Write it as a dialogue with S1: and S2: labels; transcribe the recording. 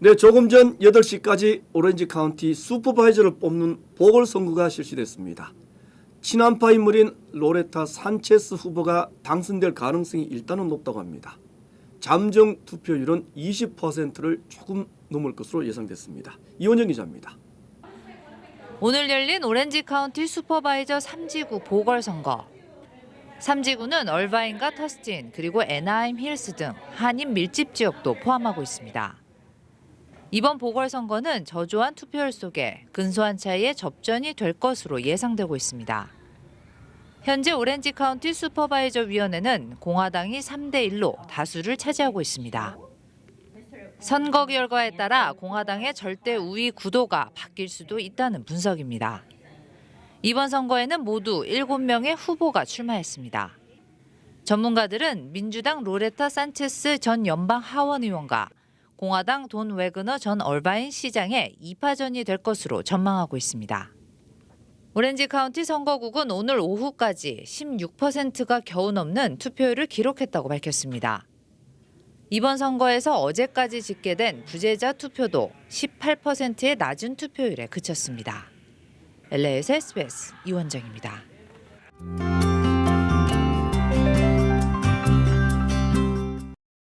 S1: 네, 조금 전 8시까지 오렌지 카운티 슈퍼바이저를 뽑는 보궐선거가 실시됐습니다. 친한파 인물인 로레타 산체스 후보가 당선될 가능성이 일단은 높다고 합니다. 잠정 투표율은 20%를 조금 넘을 것으로 예상됐습니다. 이원영 기자입니다.
S2: 오늘 열린 오렌지 카운티 슈퍼바이저 3지구 보궐선거. 3지구는 얼바인과 터스틴 그리고 애나임 힐스 등 한인 밀집 지역도 포함하고 있습니다. 이번 보궐선거는 저조한 투표율 속에 근소한 차이의 접전이 될 것으로 예상되고 있습니다. 현재 오렌지 카운티 슈퍼바이저 위원회는 공화당이 3대 1로 다수를 차지하고 있습니다. 선거 결과에 따라 공화당의 절대 우위 구도가 바뀔 수도 있다는 분석입니다. 이번 선거에는 모두 7명의 후보가 출마했습니다. 전문가들은 민주당 로레타 산체스 전 연방 하원 의원과 공화당 돈 웨그너 전 얼바인 시장의 2파전이 될 것으로 전망하고 있습니다. 오렌지 카운티 선거국은 오늘 오후까지 16%가 겨우 넘는 투표율을 기록했다고 밝혔습니다. 이번 선거에서 어제까지 집계된 부재자 투표도 18%의 낮은 투표율에 그쳤습니다. LA에서 SBS 이원정입니다.